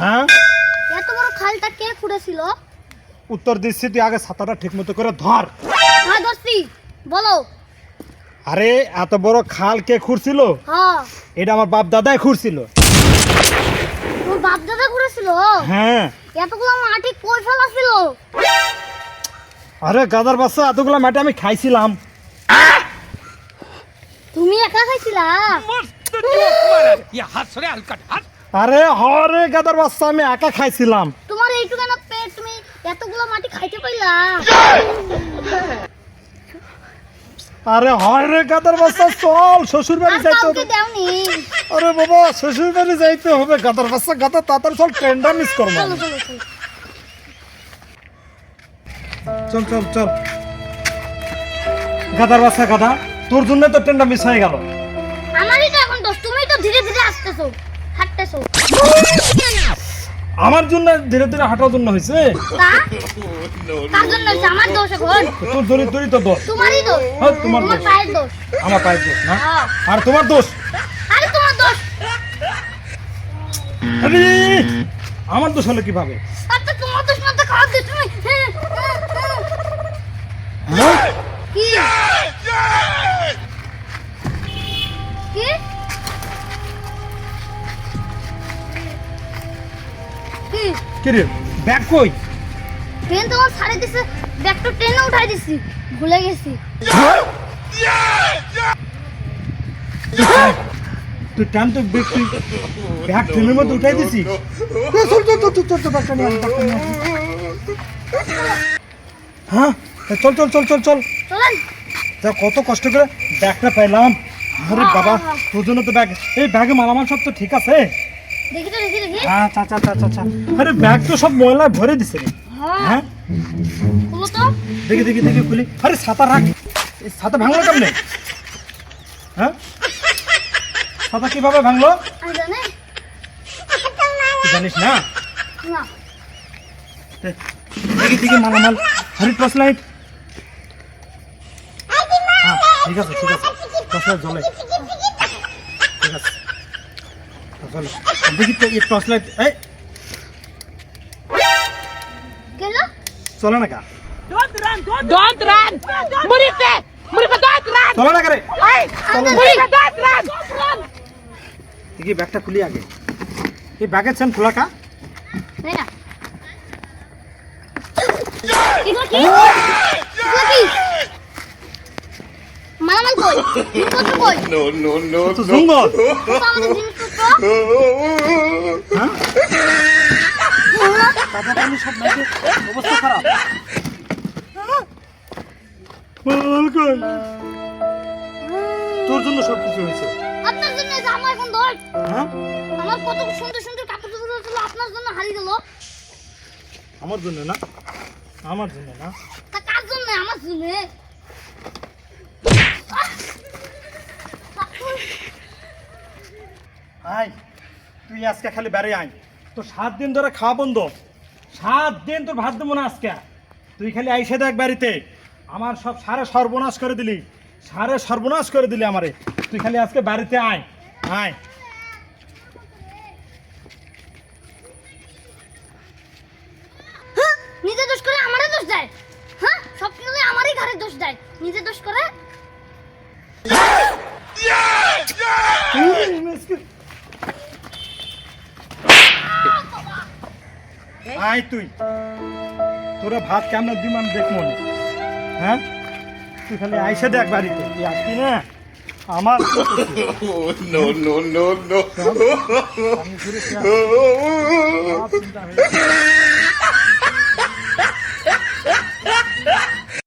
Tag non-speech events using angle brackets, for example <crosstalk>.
হ্যাঁ? এত বড় খালটা কে খুঁড়েছিল? উত্তর দিচ্ছি তুই আগে ছাতাটা ঠিক মতো করে ধর। হ্যাঁ দোস্তি বলো। আরে এত বড় খাল কে খুঁড়ছিল? হ্যাঁ। এটা আমার বাপ দাদাই খুঁড়ছিল। তোর বাপ দাদা খুঁড়েছিল? হ্যাঁ। এতগুলো মাটি কই ফেলা ছিল আরে গাদার বাচ্চা এতগুলো মাটি আমি খাইছিলাম। তুমি একা খাইছিলা? আরে হরে গাদার বাচ্চা আমি একা খাইছিলাম। তোমার এইটুকানা পেট তুমি এতগুলো মাটি খাইতে পাইলা? আরে হরে গাদার বাচ্চা চল শ্বশুর বাড়ি যাইতে হবে। আরে বাবা শ্বশুর বাড়ি যাইতে হবে। গাদার বাচ্চা গাদা তাড়াতাড়ি চল ট্রেনটা মিস করব চল চল চল। গাদার বাচ্চা গাদা তোর জন্য তো ট্রেনটা মিস হয়ে গেল। আমারই তো এখন দোষ তুমি তো ধীরে ধীরে আসতেছো। হাঁটতেছো আমার জন্য ধীরে ধীরে হাঁটার জন্য হয়েছে? কার জন্য হয়েছে? আমার দোষ এখন। তোর দড়ি দড়ি তো দোষ। তোমারই দোষ। হ্যাঁ, তোমার দোষ। পায়ের দোষ। আমার পায়ের দোষ না? হ্যাঁ। আর তোমার দোষ? আরে তোমার দোষ। আরে! আমার দোষ হলো কীভাবে? কি কি রে ব্যাগ কই? ট্রেন তোমার ছাড়ে দিছে। ব্যাগটা ট্রেনে উঠাই দিছি। ভুলে গেছি। তুই টান তো ব্যাগ তুই ব্যাগ ট্রেনের মধ্যে উঠাই দিছি। চল চল চল চল চল ব্যাগটা নিয়ে ব্যাগটা নিয়ে হ্যাঁ? চল চল চল চল চল। চলেন। যা কত কষ্ট করে ব্যাগটা পাইলাম। আরে বাবা তোর জন্য তো ব্যাগ এই ব্যাগে মালামাল সব তো ঠিক আছে? তো আচ্ছা আচ্ছা আচ্ছা আচ্ছা আরে ব্যাগ তো সব ময়লা ভরে দিছে রে হ্যাঁ হ্যাঁ খুলো তো দেখি দেখি দেখি খুলি আরে ছাতা রাখ ছাতা ভাঙলো কেমনে হ্যাঁ ছাতা কীভাবে ভাঙলো আমি জানি তুই জানিস না দেখি দেখি মালামাল আরে টর্চ লাইট হ্যাঁ ঠিক আছে ঠিক আছে টর্চ লাইট জ্বলে ঠিক আছে দেখি তো এই টর্চ লাইট এই চলে না কা! চলে না করে! দেখি ব্যাগটা খুলি আগে। এই ব্যাগের চেন খোলা কা? তাই না? এগুলো কি? এগুলো কি? মালামাল কই? <laughs> জিনিসপত্র কই? তো জঙ্গল। কিন্তু আমাদের অবস্থা খারাপ তোর জন্য সব কিছু হয়েছে আপনার জন্য যে আমার এখন দোষ আমার কত সুন্দর সুন্দর কাপড় চোপড় ছিল আপনার জন্য হারিয়ে গেল। আমার জন্য না? আমার জন্য না? কার জন্য? আমার জন্য। আয়, তুই আজকে খালি বেড়ে আয়। তো সাত দিন ধরে খাওয়া বন্ধ। সাত দিন তোর ভাত দেবো না আজকে। তুই খালি আইসে দেখ বাড়িতে। আমার সব সারে সর্বনাশ করে দিলি। সারে সর্বনাশ করে দিলি আমারে। তুই খালি আজকে বাড়িতে আয়। আয়। হ্যাঁ? নিজে দোষ করে আমারই দোষ দেয় হ্যাঁ সব কিছু আমারই ঘরে দোষ দেয় নিজে দোষ করে আয় তুই। তোরা ভাত কেমন দিম আমি দেখব হ্যাঁ? তুই খালি আইসে দেখ বাড়িতে। তুই আসবি <laughs> না। <laughs> আমার no.